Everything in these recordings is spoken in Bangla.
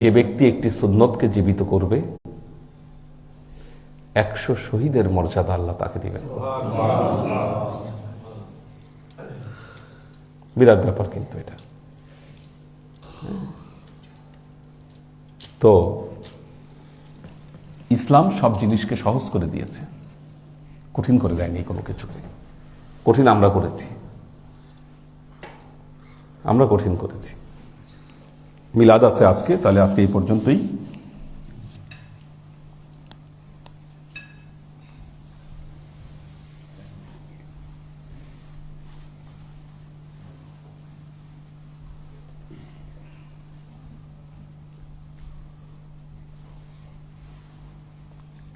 এ ব্যক্তি একটি সুন্নতকে জীবিত করবে। একশো শহীদের মর্যাদা আল্লাহ তাকে দিবেন। বিরাট ব্যাপার কিন্তু এটা। তো, ইসলাম সব জিনিসকে সহজ করে দিয়েছে। কঠিন করে দেয়নি কোনো কিছুকে। কঠিন আমরা করেছি। আমরা কঠিন করেছি। মিলাদ আছে আজকে, তাহলে আজকে এই পর্যন্তই।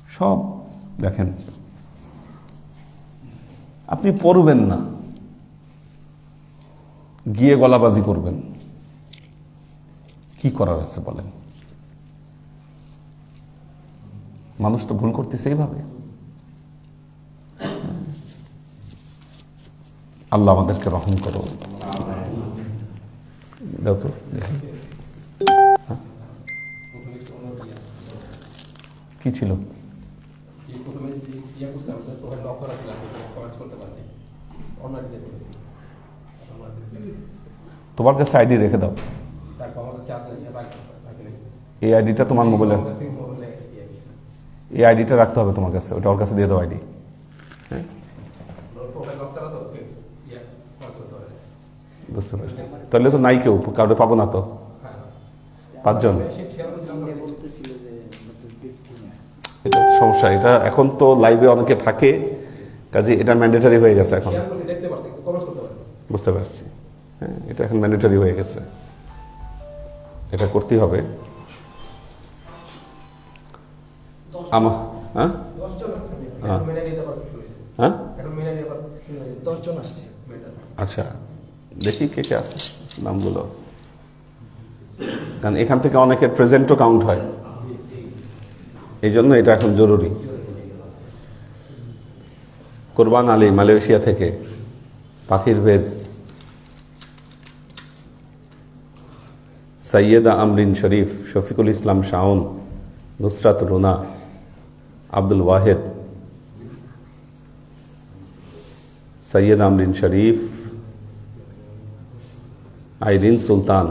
সব দেখেন। আপনি পড়বেন না। গিয়ে গলাবাজি করবেন। কি করার আছে বলেন? মানুষ তো ভুল করতেছে এইভাবে। আল্লাহ আমাদেরকে রহম করো। হ্যাঁ? কি ছিল? তোমার কাছে আইডি রেখে দাও তারপর আমাদের চার্জ ইয়ে রাখি রাখি নাই এই আইডিটা তোমার মোবাইলের মোবাইলে এই আইডিটা রাখতে হবে তোমার কাছে ওটা ওর কাছে দিয়ে দাও আইডি পারে বুঝতে পারছি। তাহলে তো নাই কেউ কাউকে পাবো না তো। হ্যাঁ। পাঁচজন। এটা হচ্ছে সমস্যা এটা এখন তো লাইভে অনেকে থাকে কাজে এটা ম্যান্ডেটারি হয়ে গেছে এখন। শেয়ার করছি দেখতে পারছি কমেন্টস করতে পারে বুঝতে পারছি। হ্যাঁ এটা এখন ম্যান্ডেটারি হয়ে গেছে। এটা করতেই হবে। দশজন আসছে মেয়েটা আচ্ছা দেখি কে কে আছে নামগুলো। কারণ এখান থেকে অনেকের প্রেজেন্টও কাউন্ট হয়। এই জন্য এটা এখন জরুরি। কোরবান আলী মালয়েশিয়া থেকে পাখির ভেজ। সৈয়দা আমরিন শরীফ শফিকুল ইসলাম শাওন নুসরাত রুনা আব্দুল ওয়াহেদ। সৈয়দ আমরিন শরীফ। আইরিন সুলতান।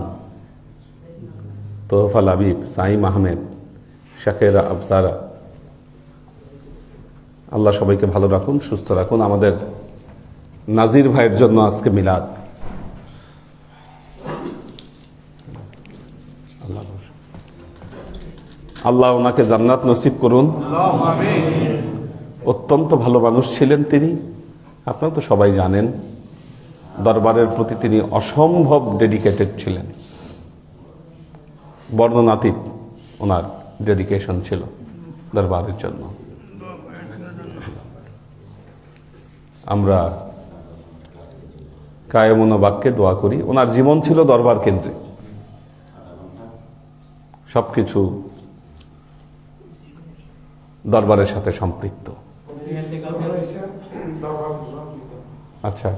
তোহফাল আবিব সাইম আহমেদ, শাকেরা আফসারা আল্লাহ সবাইকে ভালো রাখুন, সুস্থ রাখুন। আমাদের নাজির ভাইয়ের জন্য আজকে মিলাদ। আল্লাহ ওনাকে জান্নাত নসিব করুন। অত্যন্ত ভালো মানুষ ছিলেন তিনি। আপনারা তো সবাই জানেন, দরবারের প্রতি তিনি অসম্ভব ডেডিকেটেড ছিলেন। বর্ণনাতীত ওনার ডেডিকেশন ছিল দরবারের জন্য। আমরা কায়মন বাক্যে দোয়া করি। ওনার জীবন ছিল দরবার কেন্দ্রিক সবকিছু দরবারের সাথে সম্পৃক্ত। আচ্ছা।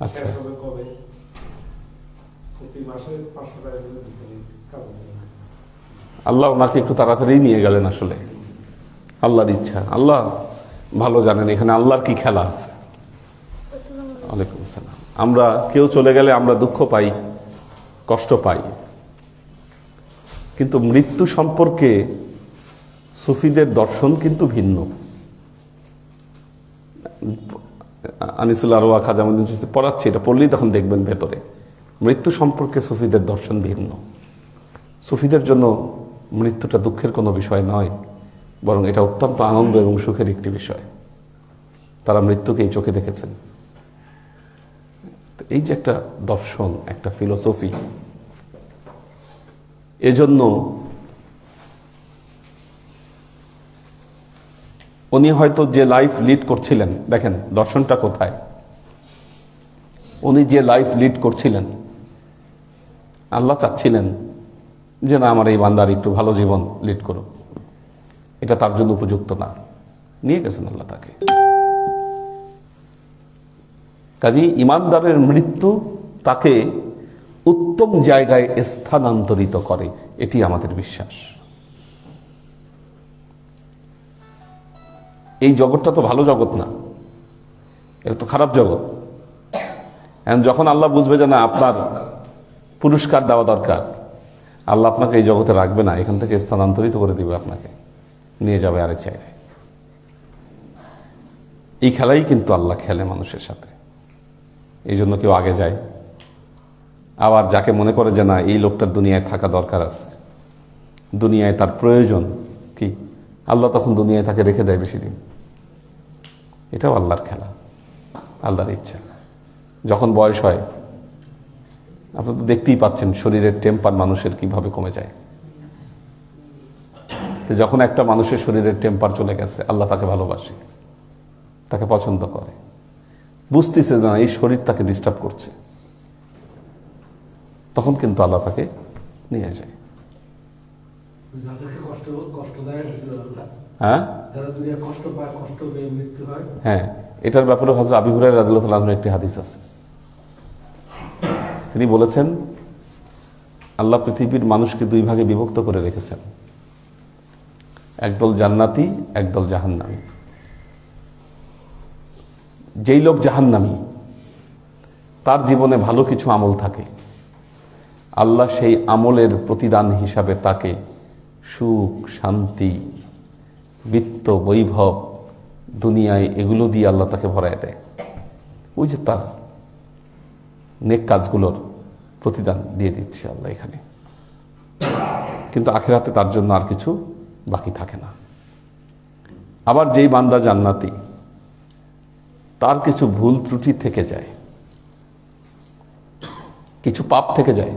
আচ্ছা। আল্লাহ ওনাকে একটু তাড়াতাড়ি নিয়ে গেলেন আসলে। আল্লাহর ইচ্ছা। আল্লাহ ভালো জানেন, এখানে আল্লাহর কি খেলা আছে? ওয়ালাইকুম আসসালাম আমরা কেউ চলে গেলে আমরা দুঃখ পাই, কষ্ট পাই। কিন্তু মৃত্যু সম্পর্কে সুফিদের দর্শন কিন্তু ভিন্ন। আনিসুল রোয়া খাজামুদ্দিন চিশতি পড়াচ্ছি এটা পড়লেই তখন দেখবেন ভেতরে। মৃত্যু সম্পর্কে সুফিদের দর্শন ভিন্ন। সুফিদের জন্য মৃত্যুটা দুঃখের কোনো বিষয় নয় বরং এটা অত্যন্ত আনন্দ এবং সুখের একটি বিষয়। তারা মৃত্যুকে এই চোখে দেখেছেন। তো এই যে একটা দর্শন একটা ফিলোসফি এজন্য উনি হয়তো যে লাইফ লিড করছিলেন, দেখেন দর্শনটা কোথায়? উনি যে লাইফ লিড করছিলেন, আল্লাহ চাচ্ছিলেন যে না, আমার এই বান্দার একটু ভালো জীবন লিড করুক। এটা তার জন্য উপযুক্ত না। নিয়ে গেছেন আল্লাহ তাকে। কাজী ইমানদারের মৃত্যু তাকে উত্তম জায়গায় স্থানান্তরিত করে। এটি আমাদের বিশ্বাস। এই জগৎটা তো ভালো জগৎ না। এটা তো খারাপ জগৎ। যখন আল্লাহ বুঝবে যে না, আপনার পুরস্কার দেওয়া দরকার, আল্লাহ আপনাকে এই জগতে রাখবে না, এখান থেকে স্থানান্তরিত করে দিবে আপনাকে। নিয়ে যাবে আরেক জায়গায়। এই খেলাই কিন্তু আল্লাহ খেলে মানুষের সাথে। এই জন্য কেউ আগে যায়। আবার যাকে মনে করে যে না, এই লোকটার দুনিয়ায় থাকা দরকার আছে। দুনিয়ায় তার প্রয়োজন কি? আল্লাহ তখন দুনিয়ায় তাকে রেখে দেয় বেশি দিন। এটাও আল্লাহর খেলা, আল্লাহর ইচ্ছা। যখন বয়স হয় আপনারা তো দেখতেই পাচ্ছেন শরীরের টেম্পার মানুষের কীভাবে কমে যায়। তো যখন একটা মানুষের শরীরের টেম্পার চলে গেছে, আল্লাহ তাকে ভালোবাসে, তাকে পছন্দ করে। বুঝতেছে না, এই শরীর তাকে ডিস্টার্ব করছে। তখন কিন্তু আল্লাহ তাকে নিয়ে যায়। হ্যাঁ? হয়। হ্যাঁ এটার ব্যাপারে হজরত আবি হুরাই রাজুল্লাহ একটি হাদিস আছে। তিনি বলেছেন আল্লাহ পৃথিবীর মানুষকে দুই ভাগে বিভক্ত করে রেখেছেন। একদল জান্নাতি একদল জাহান্নামী। যেই লোক জাহান্নামী তার জীবনে ভালো কিছু আমল থাকে। আল্লাহ সেই আমলের প্রতিদান হিসাবে তাকে সুখ, শান্তি, বৃত্ত, বৈভব, দুনিয়ায় এগুলো দিয়ে আল্লাহ তাকে ভরায় দেয়। ওই যে তার নেক কাজগুলোর প্রতিদান দিয়ে দিচ্ছে আল্লাহ এখানে। কিন্তু আখেরাতে তার জন্য আর কিছু বাকি থাকে না। আবার যেই বান্দা জান্নাতি, তার কিছু ভুল ত্রুটি থেকে যায়, কিছু পাপ থেকে যায়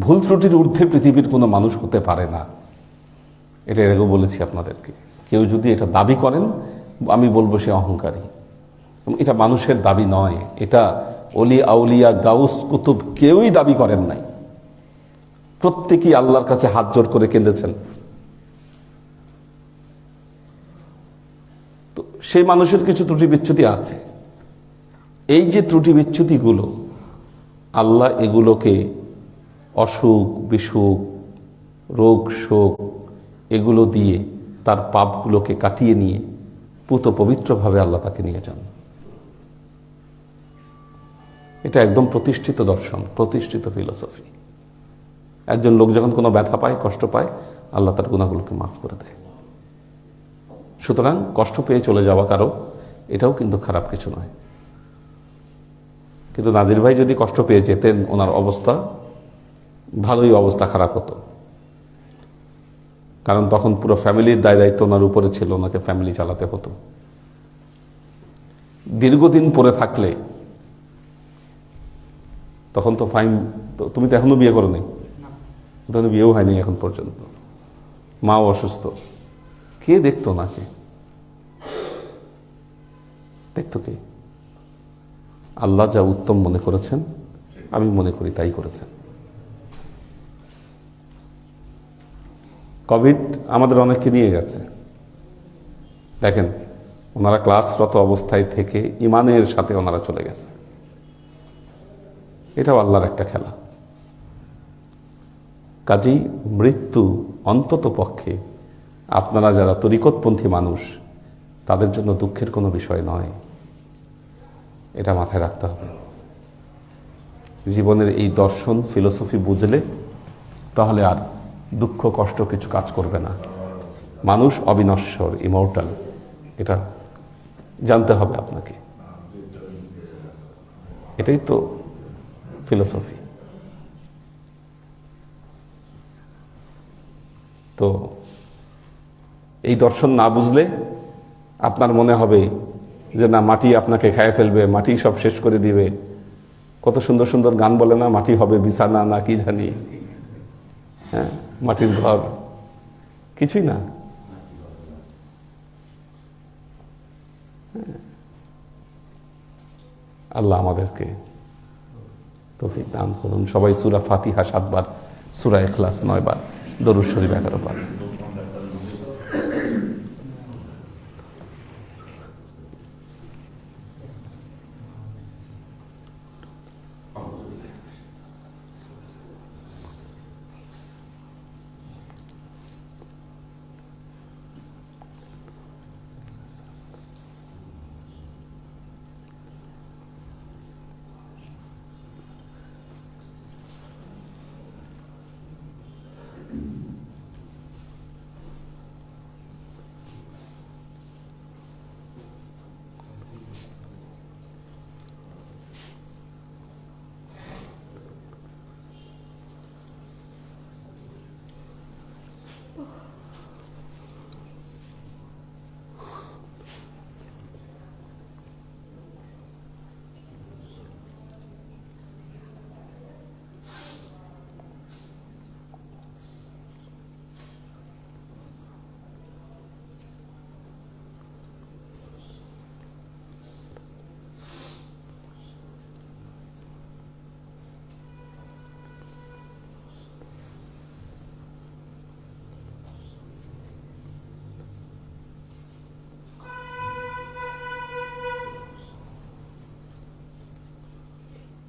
ভুল ত্রুটির ঊর্ধ্বে পৃথিবীর কোনো মানুষ হতে পারে না। এটা এর আগেও বলেছি আপনাদেরকে। কেউ যদি এটা দাবি করেন, আমি বলব সে অহংকারী। এটা মানুষের দাবি নয়। এটা অলি আউলিয়া গাউস কুতুব কেউই দাবি করেন নাই। প্রত্যেকেই আল্লাহর কাছে হাত জোর করে কেঁদেছেন। তো সেই মানুষের কিছু ত্রুটি বিচ্ছুতি আছে। এই যে ত্রুটি বিচ্যুতিগুলো, আল্লাহ এগুলোকে অসুখ, বিসুখ, রোগ, শোক, এগুলো দিয়ে তার পাপগুলোকে কাটিয়ে নিয়ে পুত পবিত্রভাবে আল্লাহ তাকে নিয়ে যান। এটা একদম প্রতিষ্ঠিত দর্শন, প্রতিষ্ঠিত ফিলোসফি। একজন লোক যখন কোনো ব্যথা পায়, কষ্ট পায়, আল্লাহ তার গুণাগুলোকে মাফ করে দেয়। সুতরাং কষ্ট পেয়ে চলে যাওয়া কারও, এটাও কিন্তু খারাপ কিছু নয়। কিন্তু নাজির ভাই যদি কষ্ট পেয়ে যেতেন, ওনার অবস্থা ভালোই অবস্থা খারাপ হতো। কারণ তখন পুরো ফ্যামিলির দায় দায়িত্ব ওনার উপরে ছিল ওনাকে ফ্যামিলি চালাতে হতো। দীর্ঘদিন পরে থাকলে তখন তো ফাইন তুমি তো এখনও বিয়ে করো নি। তখন বিয়েও হয়নি এখন পর্যন্ত। মাও অসুস্থ। কে দেখতো নাকি দেখতো কে? আল্লাহ যা উত্তম মনে করেছেন আমি মনে করি তাই করেছেন। কোভিড আমাদের অনেককে নিয়ে গেছে। দেখেন, ওনারা ক্লাসরত অবস্থায় থেকে ইমানের সাথে ওনারা চলে গেছে। এটাও আল্লাহর একটা খেলা। কাজেই মৃত্যু অন্তত পক্ষে আপনারা যারা তরিকতপন্থী মানুষ, তাদের জন্য দুঃখের কোনো বিষয় নয়। এটা মাথায় রাখতে হবে। জীবনের এই দর্শন, ফিলোসফি বুঝলে তাহলে আর দুঃখ, কষ্ট কিছু কাজ করবে না। মানুষ অবিনশ্বর ইমোর্টাল এটা জানতে হবে আপনাকে। এটাই তো ফিলোসফি তো এই দর্শন না বুঝলে আপনার মনে হবে যে, না, মাটি আপনাকে খায় ফেলবে, মাটি সব শেষ করে দিবে। কত সুন্দর সুন্দর গান বলে না, মাটি হবে বিছানা, না কি জানি। হ্যাঁ মাটির ঘর। কিছুই না। হ্যাঁ। আল্লাহ আমাদেরকে তফিক দান করুন। সবাই সুরা ফাতিহা সাতবার, সুরা এখলাস নয় বার দরুদ শরীফ এগারো বার।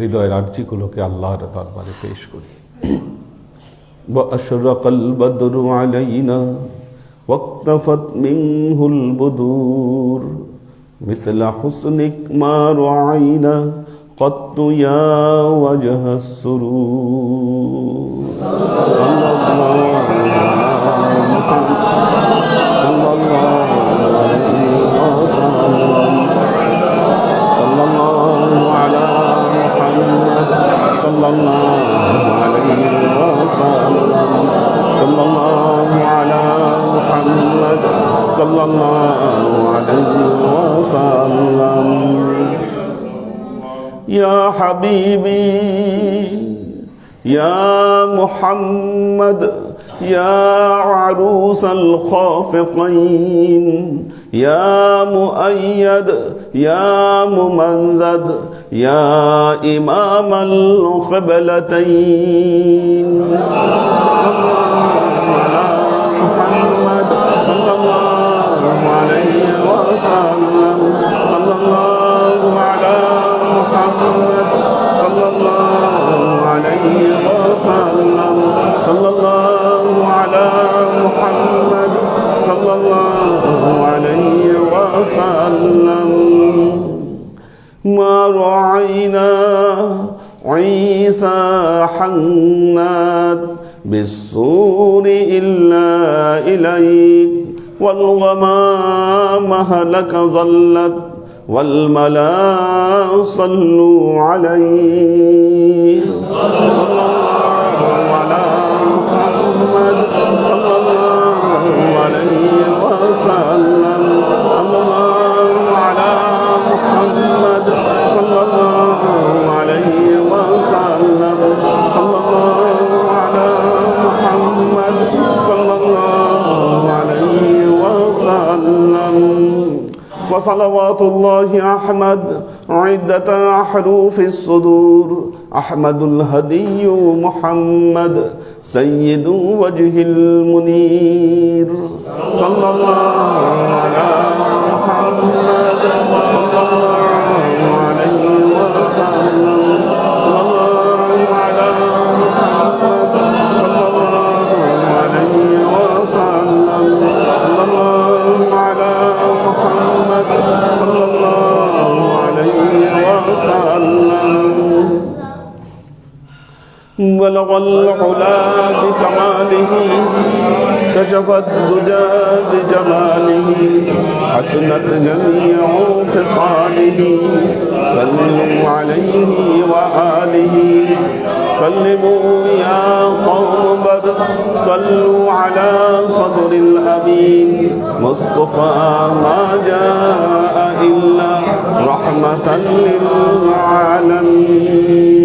হৃদয়ের আর্জিগুলোকে আল্লাহর দরবারে পেশ করি وأشرق البدر علينا واقتفت منه البدور مثل حسنك ما رعينا قط يا وجه السرور صلى الله على محمد صلى الله صلى الله عليه وسلم. صلى الله على محمد. صلى الله عليه وسلم. يا حبيبي يا محمد يا عروس الخافقين يا مؤيد يا ممنذد يا إمام القبلتين هلك ظلت والملا صلوا عليه. وصلوات الله أحمد عدة أحرف الصدور. أحمد الهدي محمد سيد وجه المنير. صلى الله على محمد صلى الله العلا بكماله كشف الدجى بجماله حسنت جميع خصاله صلوا عليه وآله سلموا يا قوم بر صلوا على صدر الأمين مصطفى ما جاء إلا رحمة للعالمين.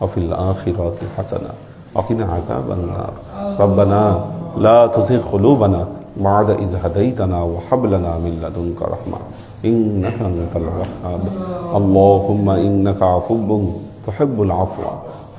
وفي الآخرة حسنة. وقنا عذاب النار. ربنا لا تزغ قلوبنا بعد إذ هديتنا وهب لنا من لدنك رحمة. إنك أنت الوهاب. اللهم إنك عفو تحب العفو.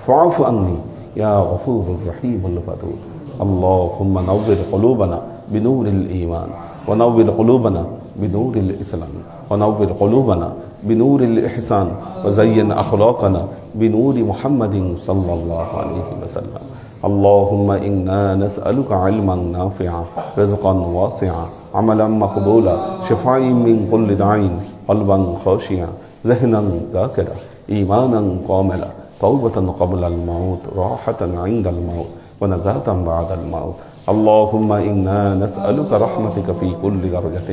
فاعف عني يا غفور رحيم الودود اللهم نور قلوبنا بنور الإيمان ونور قلوبنا بنور الإسلام ونور قلوبنا بنور الإحسان وزين أخلاقنا بنور محمد صلى الله عليه وسلم. اللهم إنا نسألك علما نافعا رزقا واسعا عملا مقبولا شفاء من كل داع قلبا خاشعا ذهنا ذاكرا إيمانا كاملا توبة قبل الموت راحة عند الموت ونزاة بعد الموت. اللهم إنا نسألك رحمتك في كل درجة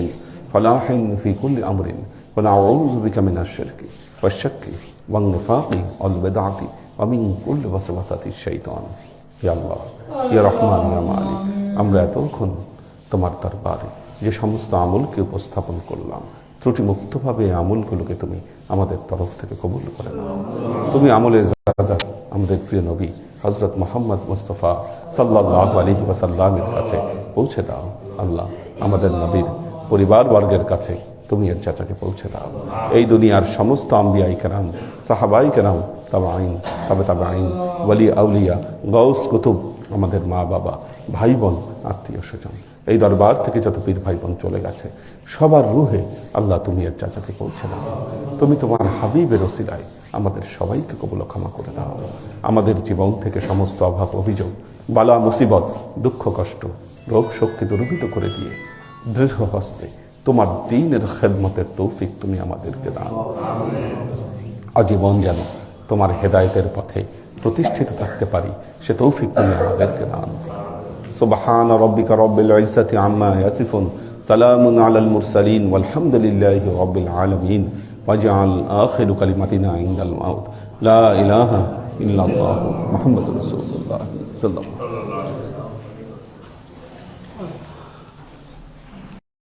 فلاح في كل أمر. ونعوذ بك من الشرك والشك والنفاق والبدعة আমি কুল্ল বাসাবাসাতি শৈতান ইয়া আল্লাহ ইয়া রহমান ইয়া মালিক আমরা এতক্ষণ তোমার দরবারে যে সমস্ত আমলকে উপস্থাপন করলাম ত্রুটিমুক্তভাবে এই আমলগুলোকে তুমি আমাদের তরফ থেকে কবুল করে নাও তুমি আমলের রাজা আমাদের প্রিয় নবী হজরত মোহাম্মদ মুস্তফা সাল্লাহ আলহি ওয়াসাল্লামের কাছে পৌঁছে দাও আল্লাহ আমাদের নবীর পরিবারবর্গের কাছে তুমি এর চাচাকে পৌঁছে দাও। এই দুনিয়ার সমস্ত আম্বিয়াই কেরাম, সাহাবাই কেরাম তবে আইন তবে তবে আইন ওয়ালি আউলিয়া গৌস কুতুব, আমাদের মা বাবা, ভাই বোন, আত্মীয় স্বজন। এই দরবার থেকে যত পীর ভাই বোন চলে গেছে, সবার রুহে আল্লাহ তুমি এর চাচাকে পৌঁছে দাও। তুমি তোমার হাবিবের ওসিলায় আমাদের সবাইকে কবল ক্ষমা করে দাও। আমাদের জীবন থেকে সমস্ত অভাব, অভিযোগ, বালা, মুসিবত, দুঃখ, কষ্ট, রোগ, শক্তি দূরীভূত করে দিয়ে দৃঢ় হস্তে তোমার দিনের খেদমতের তৌফিক তুমি আমাদেরকে দাও। আজীবন যেন তোমার হেদায়েতের পথে প্রতিষ্ঠিত থাকতে পারি, সে তৌফিক তুমি আমাদেরকে দান সুবহান রব্বিকা রব্বিল ইজ্জাতি আম্মা ইয়াসিফুন, সালামুন আলাল মুরসালিন, ওয়ালহামদুলিল্লাহি রব্বিল আলামিন। ওয়াজআল আখিরু কালিমাতিনা ইনদাল মাউত। লা ইলাহা ইল্লাল্লাহ মুহাম্মাদুর রাসূলুল্লাহ সাল্লাল্লাহু